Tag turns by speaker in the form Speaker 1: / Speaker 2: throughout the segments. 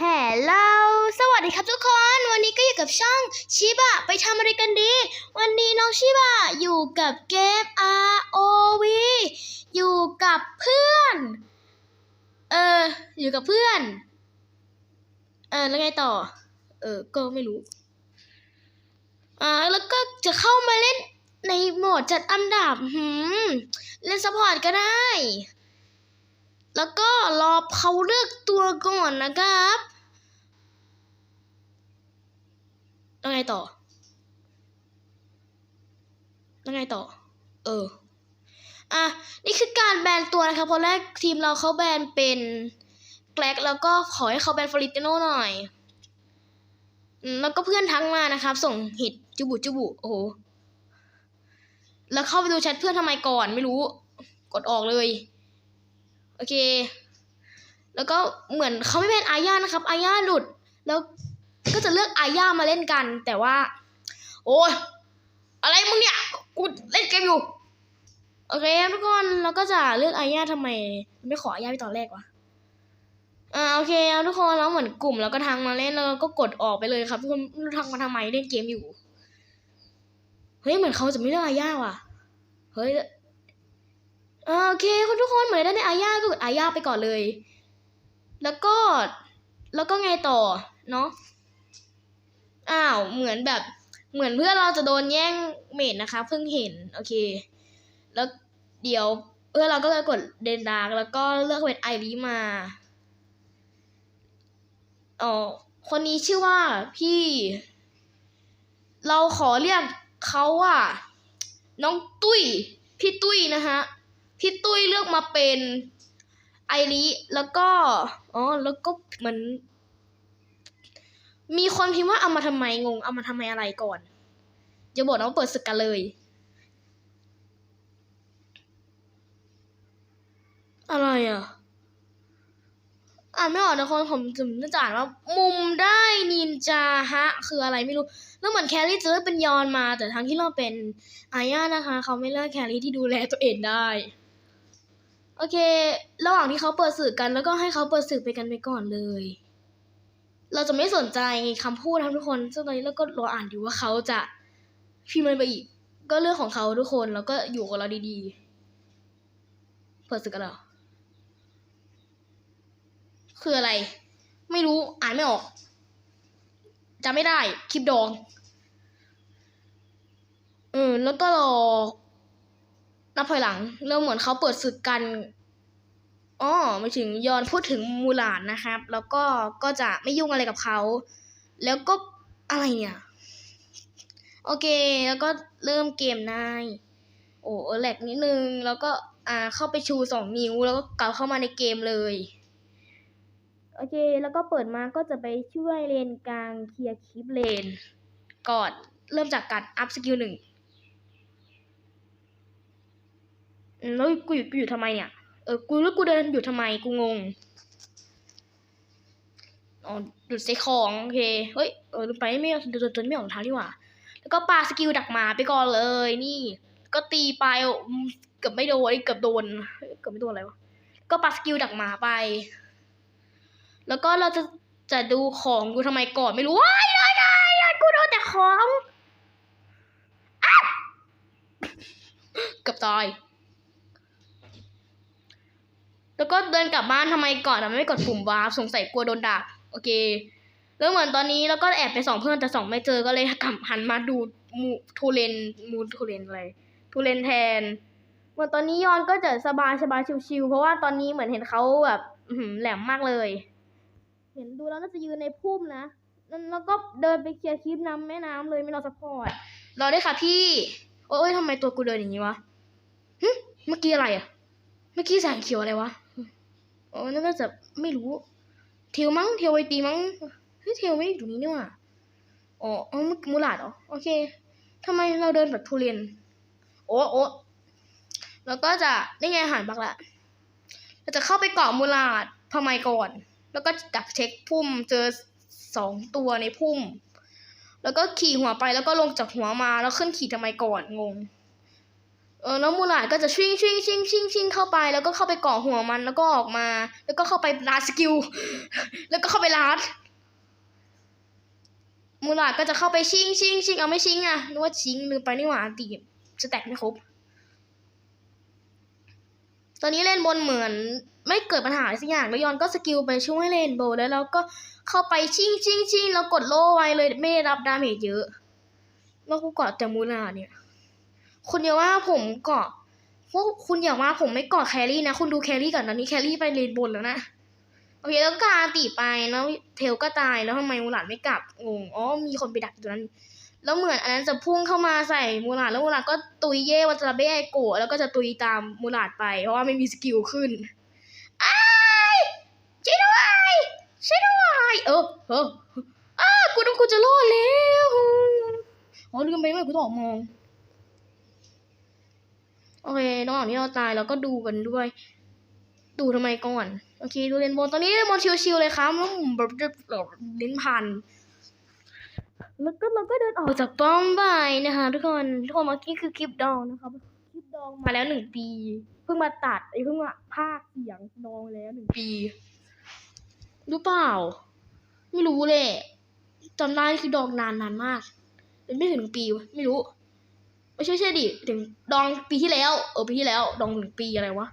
Speaker 1: ฮลโหลสวัสดีครับทุกคน วันนี้ก็อยู่กับช่องชิบะไปทำอะไรกันดี วันนี้น้องชิบะอยู่กับเกม ROV อยู่กับเพื่อน เออ อยู่กับเพื่อน เออ แล้วไงต่อ เออ ก็ไม่รู้ อ่า แล้วก็จะเข้ามาเล่นในโหมดจัดอันดับหืมเล่นซัพพอร์ตก็ได้ แล้วก็รอเขาเลือกตัวก่อนนะครับแล้วไงต่อแล้วไงต่อ เออ อะ นี่คือการแบนตัวนะครับเพราะแรกทีมเราเขาแบนเป็นแกลกแล้วก็ขอให้เขาแบนฟอริติโนหน่อย แล้วก็เพื่อนทักมานะครับ ส่งหิดจุบุจุบุ โอ้โห แล้วเข้าไปดูแชทเพื่อนทำไมก่อนไม่รู้ กดออกเลย อเค แล้วก็เหมือนเขาไม่เป็นอาญานะครับอาญาหลุด แล้วก็จะเลือกอาญามาเล่นกัน แต่ว่า โอ้ยอะไรมึงเนี่ย กูเล่นเกมอยู่ โอเคทุกคนเราก็จะเลือกอาญาทำไม ไม่ขออาญาไปตอนแรกวะอ่าโอเคทุกคนแล้วเหมือนกลุ่มแล้วก็ทางมาเล่นแล้วก็กดออกไปเลยครับทุกคนทางมาทำไมเล่นเกมอยู่ เฮ้ยเหมือนเขาจะไม่เลือกอาญาว่ะ เฮ้ย โอเคคุณทุกคนเหมือนได้ในอาญาก็กดอาญาไปก่อนเลย แล้วก็แล้วก็ไงต่อเนาะอ้าวเหมือนแบบเหมือนเพื่อนเราจะโดนแย่งเมดนะคะ เพิ่งเห็นโอเค แล้วเดี๋ยวเพื่อนเราก็จะกดเดนดาร์กแล้วก็เลือกเป็นไอรีมาอ๋อคนนี้ชื่อว่าพี่ เราขอเรียกเขาว่า น้องตุ้ยพี่ตุ้ยนะฮะ พี่ตุ้ยเลือกมาเป็นไอริแล้วก็อ๋อแล้วก็เหมือนมีคนพิมพ์ว่าเอามาทำไมงง เอามาทำไมอะไรก่อนจะบอกน้องเปิดศึกกันเลยอะไรอะ อ่านไม่ออกนะคนผมถึงจะอ่านว่า มุมได้นินจาฮะ คืออะไรไม่รู้ แล้วเหมือนแครี่จะเลือกเป็นยอนมา แต่ทั้งที่เราเป็นอาญานะคะ เขาไม่เลือกแครี่ที่ดูแลตัวเองได้ โอเค ระหว่างที่เขาเปิดสื่อกันแล้วก็ให้เขาเปิดสื่อไปกันไปก่อนเลย เราจะไม่สนใจคำพูดทั้งทุกคน ซึ่งตอนนี้เราก็รออ่านอยู่ว่าเขาจะพิมพ์อะไรไปอีก ก็เรื่องของเขาทุกคน แล้วก็อยู่กับเราดีๆ เปิดสื่อกันเหรอ คืออะไร ไม่รู้ อ่านไม่ออกจำไม่ได้ คลิปดอง เออ แล้วก็รอ นับถอยหลัง เริ่มเหมือนเขาเปิดศึกกันอ๋อไม่ถึงยอนพูดถึงมูหลานนะครับ แล้วก็ก็จะไม่ยุ่งอะไรกับเขา แล้วก็อะไรเนี่ย โอเค แล้วก็เริ่มเกมนายโอ้แหลกนิดนึง แล้วก็อ่าเข้าไปชูสองนิ้ว แล้วก็กลับเข้ามาในเกมเลย โอเค แล้วก็เปิดมาก็จะไปช่วยเลนกลางเคลียร์คลิปเลนก่อนเริ่มจากการอัพสกิลหนึ่งอืม แล้วกูอยู่กูอยู่ทำไมเนี่ย เออ กูแล้วกูเดินอยู่ทำไม กูงง อ๋อหยุดใส่ของ โอเค เฮ้ย เออลืมไปไม่เดินจนไม่ออกรองเท้าดีกว่า แล้วก็ปาสกิลดักหมาไปก่อนเลย นี่ ก็ตีไปเกือบไม่โดน เกือบโดน เกือบไม่โดนอะไรวะ ก็ปาสกิลดักหมาไป แล้วก็เราจะจะดูของดูทำไมก่อนไม่รู้ว้ายได้ได้กูโดนแต่ของอ้าวกับตาย แล้วก็เดินกลับบ้านทำไมก่อนอะไม่กดปุ่มวาร์ปสงสัยกลัวโดนด่าโอเค แล้วเหมือนตอนนี้แล้วก็แอบไปส่องเพื่อนแต่ส่องไม่เจอก็เลยกลับหันมาดูมูทูเลนมูทูเลนอะไรทูเลนแทนเหมือนตอนนี้ยอนก็จะสบายสบายชิวๆเพราะว่าตอนนี้เหมือนเห็นเขาแบบหือแหลมมากเลย เห็นดูแล้วน่าจะยืนในพุ่มนะแล้วก็เดินไปเคลียร์คลิปน้ำแม่น้ำเลยไม่รอสปอร์ตรอได้ค่ะพี่ โอ้ยทำไมตัวกูเดินอย่างนี้วะเมื่อกี้อะไรอะเมื่อกี้แสงเขียวอะไรวะ โอ้น่าจะไม่รู้ เทลมั้ง เทลไอตีมั้ง เฮ้ย เทลไม่ได้อยู่นี่นี่หว่าอ๋ออ๋อเมื่อกี้มูลาดเหรอ โอเคทำไมเราเดินแบบทุเรียน โอ้โอ้แล้วก็จะนี่ไงหายบักละ เราจะเข้าไปเกาะมูลาดทำไมก่อน แล้วก็ดักเช็คพุ่ม เจอสองตัวในพุ่ม แล้วก็ขี่หัวไปแล้วก็ลงจากหัวมาแล้วขึ้นขี่ทำไมก่อนงง เออแล้วมูลาดก็จะชิงชิงชิงชิงชิงเข้าไป แล้วก็เข้าไปเกาะหัวมันแล้วก็ออกมา แล้วก็เข้าไปลาสกิล แล้วก็เข้าไปลาดมูลาดก็จะเข้าไปชิงชิงชิงเอาไม่ชิงอะนึกว่าชิงลืมไปนี่หว่าตีสแต็กไม่ครบ ตอนนี้เล่นบนเหมือนไม่เกิดปัญหาอะไรสักอย่างแล้วยอนก็สกิลไปช่วยเล่นโบแล้วเราก็เข้าไปชิงชิงชิงแล้วกดโล่ไว้เลยไม่ได้รับดาเมจเยอะแล้วกูกาะแต่มูลาเนี่ย คุณอย่าว่าผมเกาะพวกคุณอย่าว่าผมไม่เกาะแครี่นะ คุณดูแครี่ก่อนตอนนี้แครี่ไปเลนบนแล้วนะโอเคแล้วกาตีไปแล้วเทลก็ตายแล้วทำไมมูหลานไม่กลับงงอ๋อมีคนไปดักอยู่ตรงนั้น แล้วเหมือนอันนั้นจะพุ่งเข้ามาใส่มูหลานแล้วมูหลานก็ตุยเย่วัตระเบ้โกะแล้วก็จะตุยตามมูหลานไป เพราะว่าไม่มีสกิลขึ้นไอ้ายช่วยด้วยช่วยด้วยเออเอออ้ากูต้องกูจะรอดแล้วอ๋อลืมไปว่ากูต้องออกมอง โอเคระหว่างที่เราตายเราก็ดูกันด้วย ดูทำไมก่อน โอเค ดูเลนบนตอนนี้เลนบนชิวๆเลยครับแล้วผมแบบลิ้นพัน แล้วก็เราก็เดินออกจากป้อมไปนะคะทุกคนทุกคนเมื่อกี้คือคลิปดองนะครับคลิปดองมาแล้วหนึ่งปี เพิ่งมาตัดไอ้เพิ่งมาพากย์เสียงดองแล้วหนึ่งปีรู้เปล่า ไม่รู้เลยจำได้คือดองนานนานมาก เป็นไม่ถึงหนึ่งปีวะไม่รู้ ไม่ใช่ใช่ดิถึงดองปีที่แล้ว เออปีที่แล้ว ดองหนึ่งปีอะไรวะ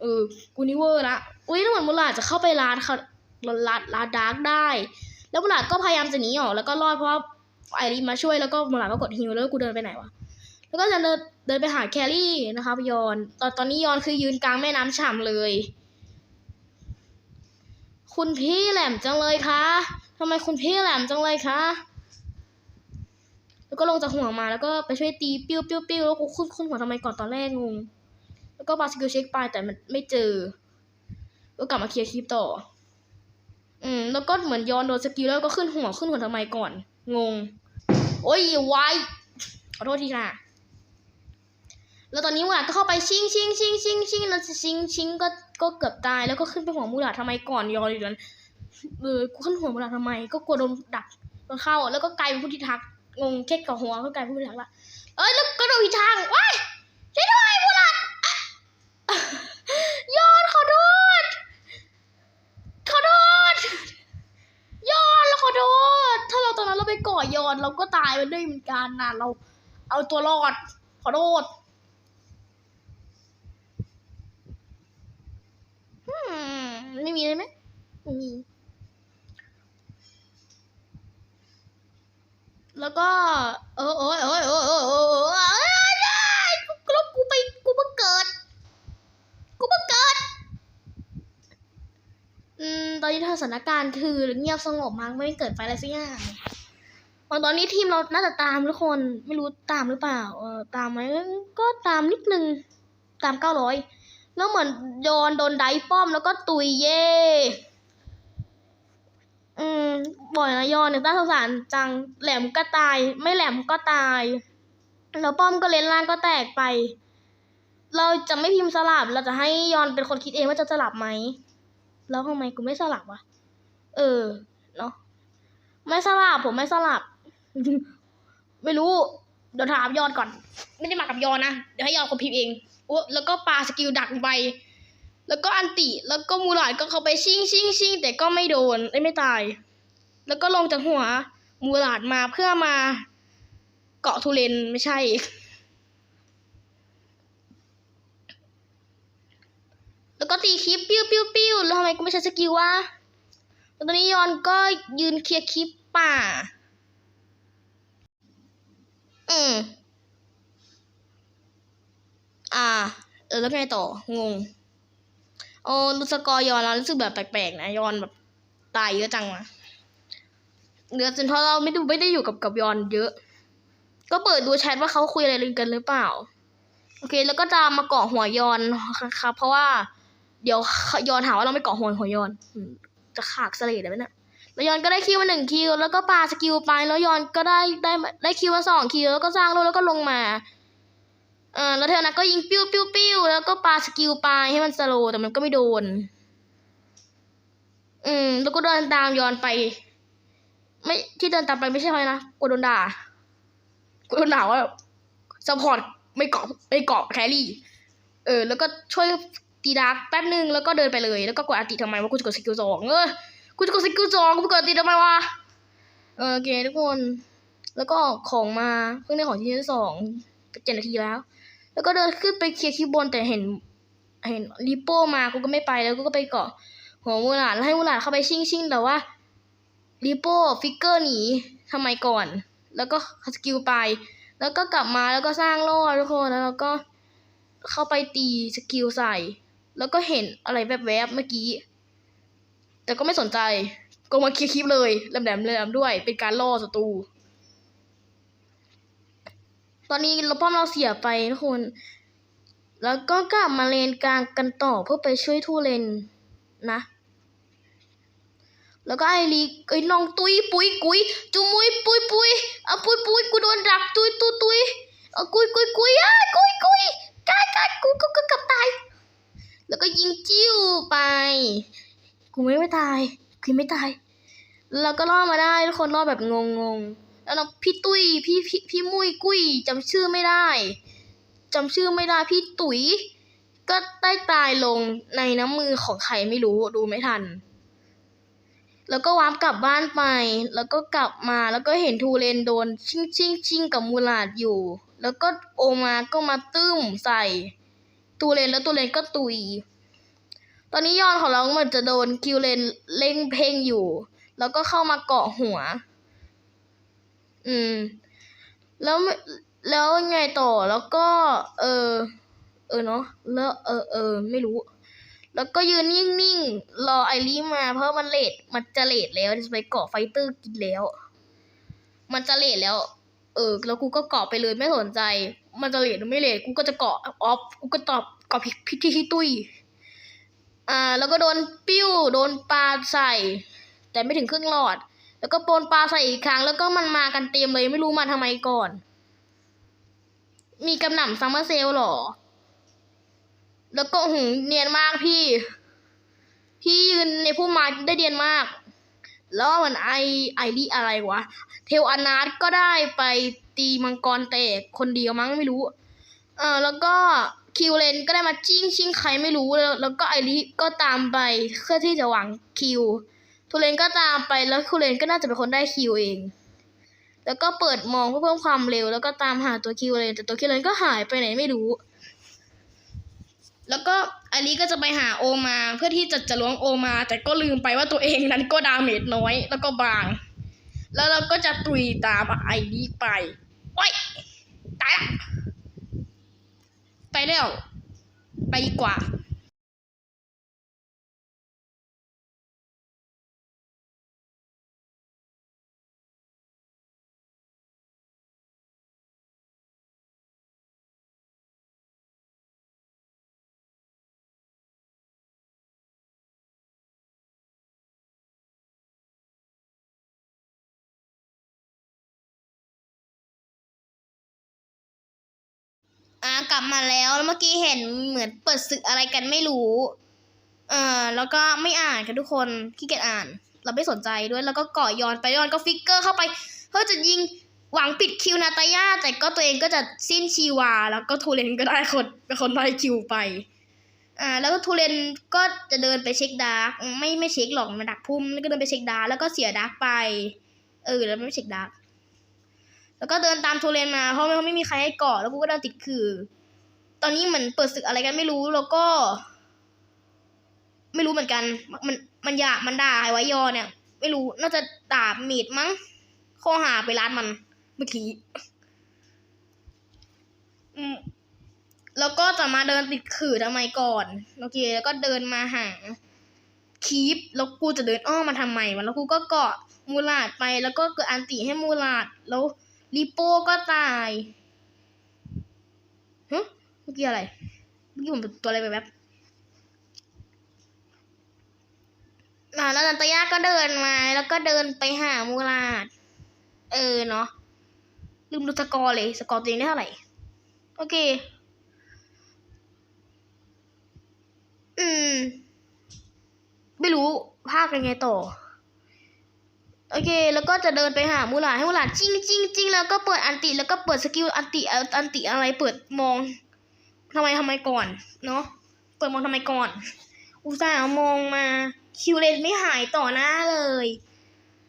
Speaker 1: เออกูนี่เวอร์ละอุ้ยนึกเหมือนมูลาจะเข้าไปร้านเขาร้านร้านดาร์กได้ แล้วมูลาก็พยายามจะหนีออกแล้วก็รอดเพราะไอรีมาช่วยแล้วก็มูลาก็กดฮิวแล้วกูเดินไปไหนวะแล้วก็จะเดินเดินไปหาแครี่นะคะยอนตอนตอนนี้ยอนคือยืนกลางแม่น้ำฉ่ำเลย คุณพี่แหลมจังเลยคะทำไมคุณพี่แหลมจังเลยคะ แล้วก็ลงจากหัวมาแล้วก็ไปช่วยตีปิ้วปิ้วปิ้วแล้วกูขึ้นขึ้นหัวทำไมก่อนตอนแรกงง แล้วก็บาสกิลเช็คไปแต่มันไม่เจอ ก็กลับมาเคลียร์คลิปต่อ อืม แล้วก็เหมือนย้อนโดนสกิลแล้วก็ขึ้นหัวขึ้นหัวทำไมก่อน งง โอ้ยวายขอโทษทีค่ะ แล้วตอนนี้มูหลาดก็เข้าไปชิงชิงชิงชิงชิงแล้วชิงชิงก็ก็เกือบตายแล้วก็ขึ้นไปหัวมูหลาดทำไมก่อนย้อนอยู่นั้นเออกูขึ้นหัวมูหลาดทำไม ก็กลัวโดนดักโดนเข้า แล้วก็กลายเป็นผู้ที่ทัก งงแค่กับหัวก็กลายเป็นผู้ที่ทักละเอ้ยแล้วก็โดนอีกทางว้ายช่วยด้วยมูหลาดอะย้อนขอโทษขอโทษย้อนแล้วขอโทษถ้าเราตอนนั้นเราไปก่อยอนเราก็ตายไปด้วยเหมือนกันนะเรา เอาตัวรอดขอโทษอืม การณ์คือเงียบสงบมากไม่เกิดไฟอะไรสักอย่างตอนนี้ทีมเราน่าจะตามทุกคนไม่รู้ตามหรือเปล่า เออตามไหมก็ตามนิดนึงตามเก้าร้อยแล้วเหมือนโยนโดนไดป้อมแล้วก็ตุยเย่อืมบ่อยนะยอนเนี่ยน่าสงสารจังแหลมก็ตาย ไม่แหลมก็ตาย แล้วป้อมก็เลนล่างก็แตกไป เราจะไม่พิมพ์สลับเราจะให้ยอนเป็นคนคิดเองว่าจะสลับไหม แล้วทำไมกูไม่สลับวะ เออ เนาะไม่สลับผมไม่สลับ ไม่รู้ เดี๋ยวถามยอนก่อน ไม่ได้มากับยอนนะ เดี๋ยวให้ยอนคนพิมพ์เองโอ้แล้วก็ปาสกิลดักไปแล้วก็อันติ แล้วก็มูหลาดก็เข้าไปชิงชิงชิงแต่ก็ไม่โดนไม่ตาย แล้วก็ลงจากหัว มูหลาดมาเพื่อมา เกาะทุเรนไม่ใช่ แล้วก็ตีคลิปปิ้วปิ้วปิ้วแล้วทำไมกูไม่ใช้สกิลวะ ตอนนี้ยอนก็ยืนเคลียร์คลิปป่า อืมอ่า เออแล้วไงต่อ งง โอ้ดูสกอร์ยอนแล้วรู้สึกแบบแปลกๆ นะยอนแบบตายเยอะจังวะเดือจนเพราะเราไม่ดูไม่ได้อยู่กับกับยอนเยอะ ก็เปิดดูแชทว่าเขาคุยอะไรกันหรือเปล่า โอเค แล้วก็จะมาเกาะหัวยอนครับเพราะว่า เดี๋ยวยอนหาว่าเราไม่เกาะหัวหัวยอน จะขากเสลดเลยไหมเนี่ยแล้วยอนก็ได้คิวมาหนึ่งคิวแล้วก็ปาสกิลไปแล้วยอนก็ได้ได้ได้คิวมาสองคิวแล้วก็สร้างโลกแล้วก็ลงมาเออแล้วเธอนะก็ยิงปิ้วปิ้วปิ้วแล้วก็ปาสกิลไปให้มันสโลว์แต่มันก็ไม่โดน อืม แล้วก็เดินตามยอนไป ไม่ที่เดินตามไปไม่ใช่เพราะอะไรนะกลัวโดนด่ากลัวโดนด่าว่าซัพพอร์ตไม่เกาะไม่เกาะแครี่ เออ แล้วก็ช่วย ตีดาร์กแป๊บนึงแล้วก็เดินไปเลยแล้วก็กดอันติทำไมวะกูจะกดสกิลสองเออกูจะกดสกิลสองกูไปกดอันติทำไมวะเออโอเคทุกคน แล้วก็ของมาเพิ่งได้ของที่สองเจ็ดนาทีแล้ว แล้วก็เดินขึ้นไปเคลียร์คีย์บนแต่เห็น เห็นลิโป้มากูก็ไม่ไปแล้วกูก็ไปเกาะหัวมูหลาดแล้วให้มูหลาดเข้าไปชิ่งชิงแต่ว่าลิโป้ฟิกเกอร์หนีทำไมก่อน แล้วก็สกิลไป แล้วก็กลับมาแล้วก็สร้างโล่ทุกคนแล้วเราก็เข้าไปตีสกิลใส่ แล้วก็เห็นอะไรแวบๆเมื่อกี้ แต่ก็ไม่สนใจ ก็มาเคลียร์คลิปเลยแหลมๆแหลมด้วย เป็นการล่อศัตรู ตอนนี้เราป้อมเราเสียไปทุกคน แล้วก็กลับมาเลนกลางกันต่อเพื่อไปช่วยทูเลนนะ แล้วก็ไอรีไอ้น้องตุยปุยกุยจุมุยปุยปุยเอาปุยปุยกูโดนดักตุยตุยตุยเอากุยกุยกุยอ้ากุยกุยกายกายกูกูกูกับตาย แล้วก็ยิงจิ้วไป กูไม่ไม่ตายกูไม่ตาย แล้วก็รอดมาได้ทุกคนรอดแบบงงๆ แล้วน้องพี่ตุ้ยพี่พี่พี่มุ้ยกุ้ยจำชื่อไม่ได้จำชื่อไม่ได้พี่ตุ๋ย ก็ได้ตายลงในน้ำมือของใครไม่รู้ดูไม่ทัน แล้วก็วาร์ปกลับบ้านไป แล้วก็กลับมาแล้วก็เห็นทูเรนโดน ชิงชิงชิงกับมูลาดอยู่ แล้วก็โอมาก็มาตื้มใส่ ทูเรนแล้วทูเรนก็ตุย ตอนนี้ยอนของเราเหมือนจะโดนคิวเลนเล่งเพ่งอยู่ แล้วก็เข้ามาเกาะหัว อืม แล้วแล้วไงต่อแล้วก็ เออ เออเนาะแล้วเออเออไม่รู้ แล้วก็ยืนนิ่งๆรอไอรีมา เพราะมันเลทมันจะเลทแล้วจะไปเกาะไฟเตอร์กินแล้ว มันจะเลทแล้ว เออ แล้วกูก็เกาะไปเลยไม่สนใจ มันจะเลทหรือไม่เลทกูก็จะเกาะออฟกูก็ตอบเกาะพิพิธีที่ตุ้ยอ่าแล้วก็โดนปิ้วโดนปลาใส่ แต่ไม่ถึงครึ่งหลอด แล้วก็โปนปลาใส่อีกครั้ง แล้วก็มันมากันเต็มเลยไม่รู้มาทำไมก่อน มีกำหน่ำซัมเมอร์เซลหรอ แล้วก็หูเนียนมากพี่ พี่ยืนในพุ่มไม้ได้เนียนมาก แล้วเหมือนไอไอรีอะไรวะ เทลอนาร์ก็ได้ไป ตีมังกรเตกคนเดียวมั้งไม่รู้ เออแล้วก็คิวเลนก็ได้มาจิ้งชิงใครไม่รู้แล้วแล้วก็ไอริก็ตามไปเพื่อที่จะหวังคิวทูเลนก็ตามไปแล้วคูเลนก็น่าจะเป็นคนได้คิวเอง แล้วก็เปิดมองเพื่อเพิ่มความเร็ว แล้วก็ตามหาตัวคิวเลนแต่ตัวคิวเลนก็หายไปไหนไม่รู้ แล้วก็ไอริก็จะไปหาโอมาเพื่อที่จะจะล้วงโอมา แต่ก็ลืมไปว่าตัวเองนั้นก็ดาเมจน้อยแล้วก็บาง แล้วเราก็จะตุยตามไอริไป โอ้ยตายละไปแล้ว ไปดีกว่า อ่ากลับมาแล้วแล้วเมื่อกี้เห็นเหมือนเปิดศึกอะไรกันไม่รู้ เออแล้วก็ไม่อ่านกันทุกคนขี้เกียจอ่าน เราไม่สนใจด้วยแล้วก็เกาะยอนไปยอนก็ฟิกเกอร์เข้าไปเพื่อจะยิงหวังปิดคิวนาตาย่าแต่ก็ตัวเองก็จะสิ้นชีวา แล้วก็ทูเรนก็ได้คนเป็นคนได้คิวไปอ่าแล้วก็ทูเรนก็จะเดินไปเช็คดาร์กไม่ไม่เช็คหรอกมันดักพุ่มแล้วก็เดินไปเช็คดาร์กแล้วก็เสียดาร์กไป เออแล้วไม่เช็คดาร์ก แล้วก็เดินตามโทเรนมาเพราะไม่ไม่มีใครให้เกาะแล้วกูก็เดินติดคือ ตอนนี้เหมือนเปิดศึกอะไรกันไม่รู้แล้วก็ ไม่รู้เหมือนกัน มันมันอยากมันด่าไอ้ไวยอเนี่ย ไม่รู้น่าจะด่าเมดมั้งข้อหาไปร้านมันเมื่อกี้อแล้วก็จะมาเดินติดขื่อทำไมก่อนโอเคแล้วก็เดินมาหาคีปแล้วกูจะเดินอ้อมมาทำไมวะแล้วกูก็เกาะมูลาดไปแล้วก็เกิดอันติให้มูลาดแล้ว ลิโป้ก็ตายฮะเมื่อกี้อะไร เมื่อกี้ผมเป็นตัวอะไรไปแบบอ่าแล้วนันตยาก็เดินมา แล้วก็เดินไปหามูลาด เออเนาะ ลืมดูสกอร์เลย สกอร์ตัวเองได้เท่าไหร่ โอเค อืม ไม่รู้ภาคยังไงต่อ โอเค แล้วก็จะเดินไปหามูหลาดให้มูหลาดจิ้งจิ้งจิ้งแล้วก็เปิดอันติแล้วก็เปิดสกิลอันติอันติอะไรเปิดมองทำไมทำไมก่อนเนาะเปิดมองทำไมก่อน อุตส่าห์เอามองมาคิวเลนไม่หายต่อหน้าเลย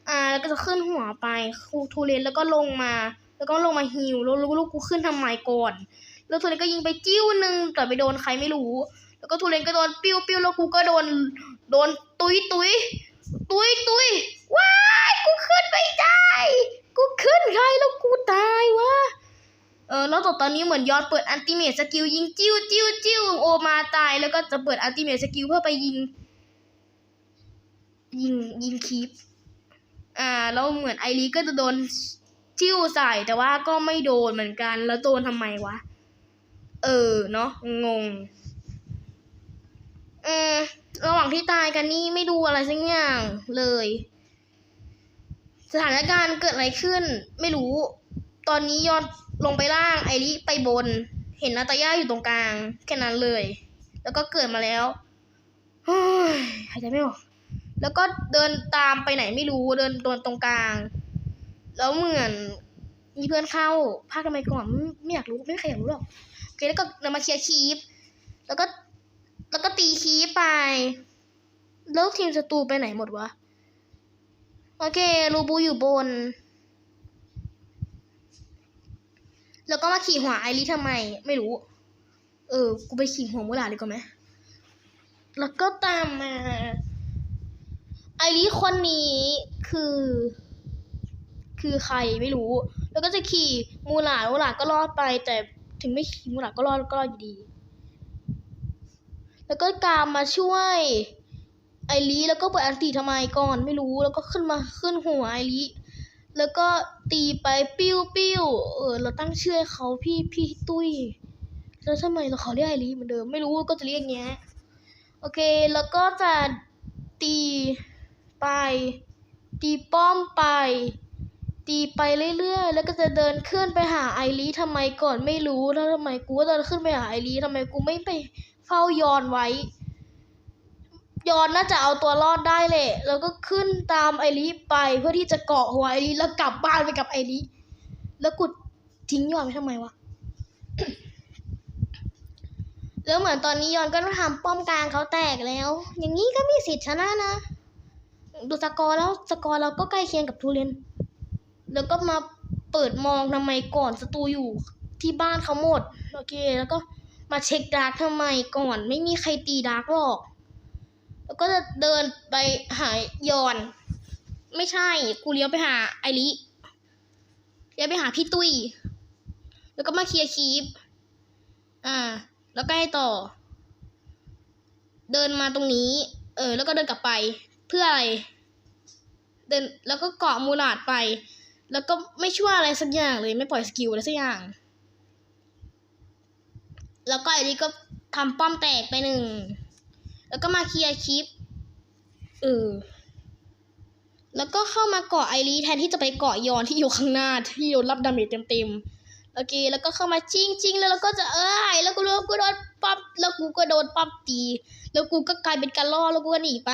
Speaker 1: อ่าแล้วก็จะขึ้นหัวไปคูทูเลนแล้วก็ลงมา แล้วก็ลงมาฮิวแล้วลูกกูขึ้นทำไมก่อน แล้วทูเลนก็ยิงไปจิ้วหนึ่งแต่ไปโดนใครไม่รู้ แล้วก็ทูเลนก็โดนปิ้วปิ้วแล้วกูก็โดนโดนตุยตุย ตุยตุยว้ายกูขึ้นไม่ได้ กูขึ้นใครแล้วกูตายวะเออแล้วตอตอนนี้เหมือนยอดเปิดอันติเมทสกิลยิงจิ้วจิ้วจิ้วโอมาตายแล้วก็จะเปิดอันติเมทสกิลเพื่อไปยิง ยิงยิงคีปอ่าแล้วเหมือนไอรีก็จะโดนจิ้วใส่แต่ว่าก็ไม่โดนเหมือนกันแล้วโดนทำไมวะ เออเนาะงง ออระหว่างที่ตายกันนี่ไม่ดูอะไรสักอย่างเลย สถานการณ์เกิดอะไรขึ้น ไม่รู้ ตอนนี้ยอดลงไปล่าง ไอริไปบน เห็นนาตาย่าอยู่ตรงกลาง แค่นั้นเลย แล้วก็เกิดมาแล้วเฮ้ยหายใจไม่ออกแล้วก็เดินตามไปไหนไม่รู้เดินตรงตรงกลาง แล้วเหมือนมีเพื่อนเข้าพากทำไมก่อนไม่อยากรู้ไม่มีใครอยากรู้หรอกโอเคแล้วก็นำมาเคลียร์คีปแล้วก็ แล้วก็ตีคีไป แล้วทีมศัตรูไปไหนหมดวะ โอเค รูบูอยู่บน แล้วก็มาขี่หัวไอริทำไม ไม่รู้ เออ กูไปขี่หัวมูหลาดดีกว่าไหม แล้วก็ตามมา ไอริคนนี้คือ คือใครไม่รู้ แล้วก็จะขี่มูหลาดมูหลาดก็รอดไป แต่ถึงไม่ขี่มูหลาดก็รอดก็รอดอยู่ดี แล้วก็กามมาช่วย ไอรีแล้วก็เปิดอันตีทำไมก่อนไม่รู้แล้วก็ขึ้นมาขึ้นหัวไอรีแล้วก็ตีไปปิ้วปิ้วเออ เราตั้งชื่อเขาพี่พี่ตุ้ยแล้วทำไมเราเขาเรียกไอรีเหมือนเดิมไม่รู้ก็จะเรียกอย่างเงี้ยโอเคแล้วก็จะตีไป ตีป้อมไป ตีไปเรื่อยๆ แล้วก็จะเดินขึ้นไปหาไอรีทำไมก่อนไม่รู้แล้วทำไมกูก็เดินขึ้นไปหาไอรีทำไมกูไม่ไป เฝ้ายอนไว้ ยอนน่าจะเอาตัวรอดได้แหละ แล้วก็ขึ้นตามไอริไปเพื่อที่จะเกาะหัวไอริแล้วกลับบ้านไปกับไอริแล้วกูทิ้งยอนไปทำไมวะแล้วเหมือนตอนนี้ยอนก็ต้องทำป้อมกลางเขาแตกแล้ว อย่างนี้ก็มีสิทธิ์ชนะนะ ดูสกอร์แล้วสกอร์เราก็ใกล้เคียงกับทูเรนแล้วก็มาเปิดมองทำไมก่อนศัตรูอยู่ที่บ้านเขาหมด โอเค แล้วก็ มาเช็คดาร์กทำไมก่อน ไม่มีใครตีดาร์กหรอก แล้วก็จะเดินไปหายอน ไม่ใช่ กูเลี้ยวไปหาไอริเลี้ยวไปหาพี่ตุ้ย แล้วก็มาเคลียร์คีปอ่า แล้วก็ให้ต่อ เดินมาตรงนี้ เออ แล้วก็เดินกลับไป เพื่ออะไร เดิน แล้วก็เกาะมูลาดไป แล้วก็ไม่ช่วยอะไรสักอย่างเลย ไม่ปล่อยสกิลอะไรสักอย่าง แล้วก็ไอริก็ทำป้อมแตกไปหนึ่ง แล้วก็มาเคลียร์คลิปเออแล้วก็เข้ามาเกาะไอรีแทนที่จะไปเกาะยอนที่อยู่ข้างหน้าที่โดนรับดาเมจเต็มๆโอเค แล้วก็เข้ามาจิ้งจิ้งแล้วเราก็จะเอ้ยแล้วกูโดนกูโดนปั๊บแล้วกูก็โดนปั๊บตี แล้วกูก็กลายเป็นการล่อแล้วกูก็หนีไป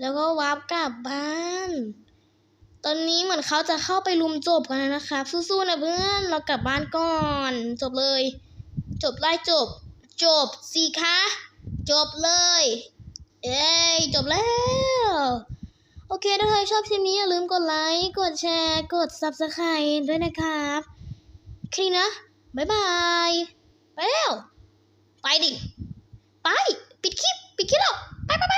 Speaker 1: แล้วก็วาร์ปกลับบ้าน อนนี้เหมือนเขาจะเข้าไปลุมจบกันแล้วนะครับสู้ๆนะเพื่อนเรากลับบ้านก่อน จบเลย จบไล่จบ จบสิคะจบเลย เอ้ยจบแล้ว โอเคถ้าใครชอบคลิปนี้อย่าลืมกดไลค์กดแชร์กด subscribe ด้วยนะครับค่นี้นะ บ๊ายบาย ไปแล้ว ไปดิ ไป ปิดคลิป ปิดคลิปแล้ว ไปไปไป